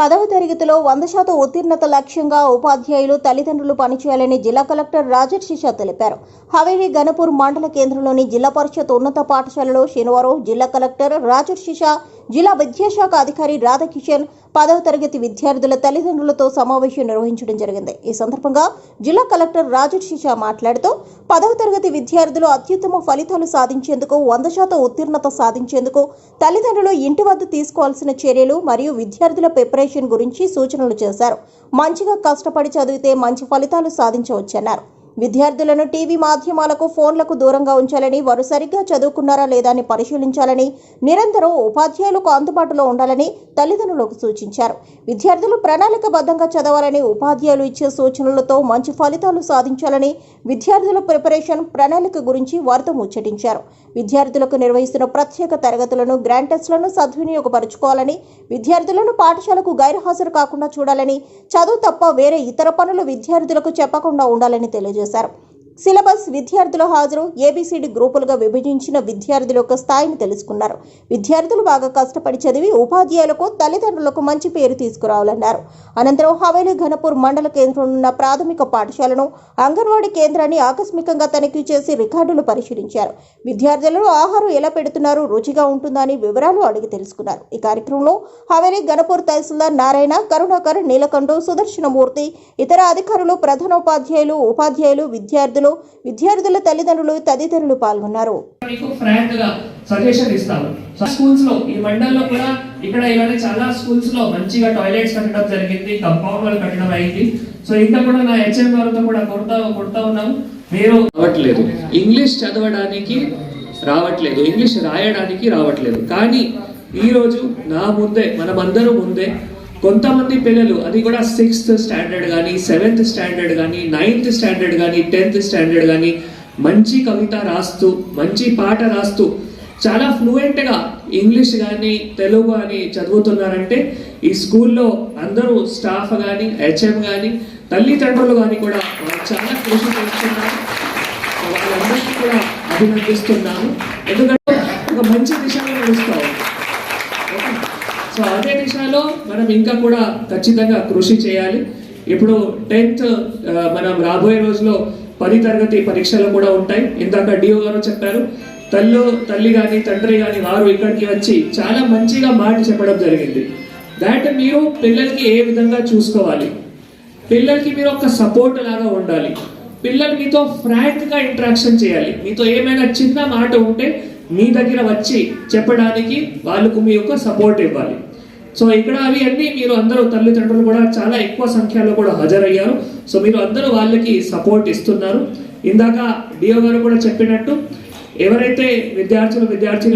పదవ తరగతిలో వంద శాతం ఉత్తీర్ణత లక్ష్యంగా ఉపాధ్యాయులు తల్లిదండ్రులు పనిచేయాలని జిల్లా కలెక్టర్ రాజర్షిషా తెలిపారు. హవేలీ గణపూర్ మండల కేంద్రంలోని జిల్లా పరిషత్ ఉన్నత పాఠశాలలో శనివారం జిల్లా కలెక్టర్ రాజర్షిషా జిల్లా విద్యాశాఖ అధికారి రాధాకిషన్ పదవ తరగతి విద్యార్థుల తల్లిదండ్రులతో సమావేశం నిర్వహించడం జరిగింది. ఈ సందర్భంగా జిల్లా కలెక్టర్ రాజర్షిషా మాట్లాడుతూ పదవ తరగతి విద్యార్థులు అత్యుత్తమ ఫలితాలు సాధించేందుకు వంద శాతం ఉత్తీర్ణత సాధించేందుకు తల్లిదండ్రులు ఇంటి వద్ద తీసుకోవాల్సిన చర్యలు మరియు విద్యార్థుల ప్రిపరేషన్ గురించి సూచనలు చేశారు. మంచిగా కష్టపడి చదివితే మంచి ఫలితాలు సాధించవచ్చన్నారు. విద్యార్థులను టీవీ మాధ్యమాలకు ఫోన్లకు దూరంగా ఉంచాలని వారు సరిగ్గా చదువుకున్నారా లేదా అని పరిశీలించాలని నిరంతరం ఉపాధ్యాయులకు అందుబాటులో ఉండాలని తల్లిదండ్రులకు సూచించారు. విద్యార్థులు ప్రణాళికబద్ధంగా చదవాలని ఉపాధ్యాయులు ఇచ్చే సూచనలతో మంచి ఫలితాలు సాధించాలని విద్యార్థుల ప్రిపరేషన్ ప్రణాళిక గురించి వారితో ముచ్చటించారు. విద్యార్థులకు నిర్వహిస్తున్న ప్రత్యేక తరగతులను గ్రాండ్ టెస్ట్లను సద్వినియోగపరచుకోవాలని విద్యార్థులను పాఠశాలకు గైర్హాజరు కాకుండా చూడాలని చదువు తప్ప వేరే ఇతర పనులు విద్యార్థులకు చెప్పకుండా ఉండాలని తెలియజేశారు. besar. సిలబస్ విద్యార్థుల హాజరు ఏబిసిడి గ్రూపులుగా విభజించిన విద్యార్థుల యొక్క స్థాయిని తెలుసుకున్నారు. విద్యార్థులు బాగా కష్టపడి చదివి ఉపాధ్యాయులకు తల్లిదండ్రులకు మంచి పేరు తీసుకురావాలన్నారు. అనంతరం హవేలీ ఘనపూర్ మండల కేంద్రంలో ఉన్న ప్రాథమిక పాఠశాలను అంగన్వాడీ కేంద్రాన్ని ఆకస్మికంగా తనిఖీ చేసి రికార్డులు పరిశీలించారు. విద్యార్థులను ఆహారం ఎలా పెడుతున్నారు రుచిగా ఉంటుందా అని వివరాలు అడిగి తెలుసుకున్నారు. ఈ కార్యక్రమంలో హవేలీ గణపూర్ తహసీల్దార్ నారాయణ కరుణాకర్ నీలకంఠు సుదర్శనమూర్తి ఇతర అధికారులు ప్రధానోపాధ్యాయులు ఉపాధ్యాయులు విద్యార్థులు విద్యార్థుల తల్లిదండ్రులు తదితరులు పాల్గొన్నారు. మీకు ఫ్రాంక్గా సజెషన్ ఇస్తాము సో స్కూల్స్లో ఈ మండల్లో కూడా ఇక్కడ ఇలానే చాలా స్కూల్స్లో మంచిగా టాయిలెట్స్ కట్టడం జరిగింది కంపౌండ్ వాళ్ళు కట్టడం అయింది. సో ఇంకా కూడా నా హెచ్ఎం వారితో కూడా కొడతా కొడతా ఉన్నాము. మీరు రావట్లేదు. ఇంగ్లీష్ చదవడానికి రావట్లేదు. ఇంగ్లీష్ రాయడానికి రావట్లేదు. కానీ ఈ రోజు నా ముందే మనమందరం ముందే కొంతమంది పిల్లలు అది కూడా సిక్స్త్ స్టాండర్డ్ కానీ సెవెంత్ స్టాండర్డ్ కానీ నైన్త్ స్టాండర్డ్ కానీ టెన్త్ స్టాండర్డ్ కానీ మంచి కవిత రాస్తూ మంచి పాట రాస్తూ చాలా ఫ్లూయెంట్గా ఇంగ్లీష్ కానీ తెలుగు కానీ చదువుతున్నారంటే ఈ స్కూల్లో అందరూ స్టాఫ్ కానీ హెచ్ఎం కానీ తల్లిదండ్రులు కానీ కూడా చాలా కృషి చేస్తున్నారు. వాళ్ళందరికీ కూడా అభినందిస్తున్నాను. ఎందుకంటే ఒక మంచి దిశలో నడుస్తాం సో అదే దిశలో మనం ఇంకా కూడా ఖచ్చితంగా కృషి చేయాలి. ఇప్పుడు టెన్త్ మనం రాబోయే రోజులో పది తరగతి పరీక్షలు కూడా ఉంటాయి. ఇందాక డిఓ గారు చెప్పారు తల్లు తల్లి కానీ తండ్రి కానీ వారు ఇక్కడికి వచ్చి చాలా మంచిగా మాట చెప్పడం జరిగింది. దాట్ మీరు పిల్లలకి ఏ విధంగా చూసుకోవాలి? పిల్లలకి మీరు ఒక సపోర్ట్ లాగా ఉండాలి. పిల్లలు మీతో ఫ్రాంక్గా ఇంట్రాక్షన్ ఇంటరాక్షన్ చేయాలి. మీతో ఏమైనా చిన్న మాట ఉంటే మీ దగ్గర వచ్చి చెప్పడానికి వాళ్ళకు మీ యొక్క సపోర్ట్ ఇవ్వాలి. సో ఇక్కడ అవి అన్ని మీరు అందరూ తల్లిదండ్రులు కూడా చాలా ఎక్కువ సంఖ్యలో కూడా హాజరయ్యారు. సో మీరు అందరూ వాళ్ళకి సపోర్ట్ ఇస్తున్నారు. ఇందాక డిఓ గారు కూడా చెప్పినట్టు ఎవరైతే విద్యార్థులు విద్యార్థులు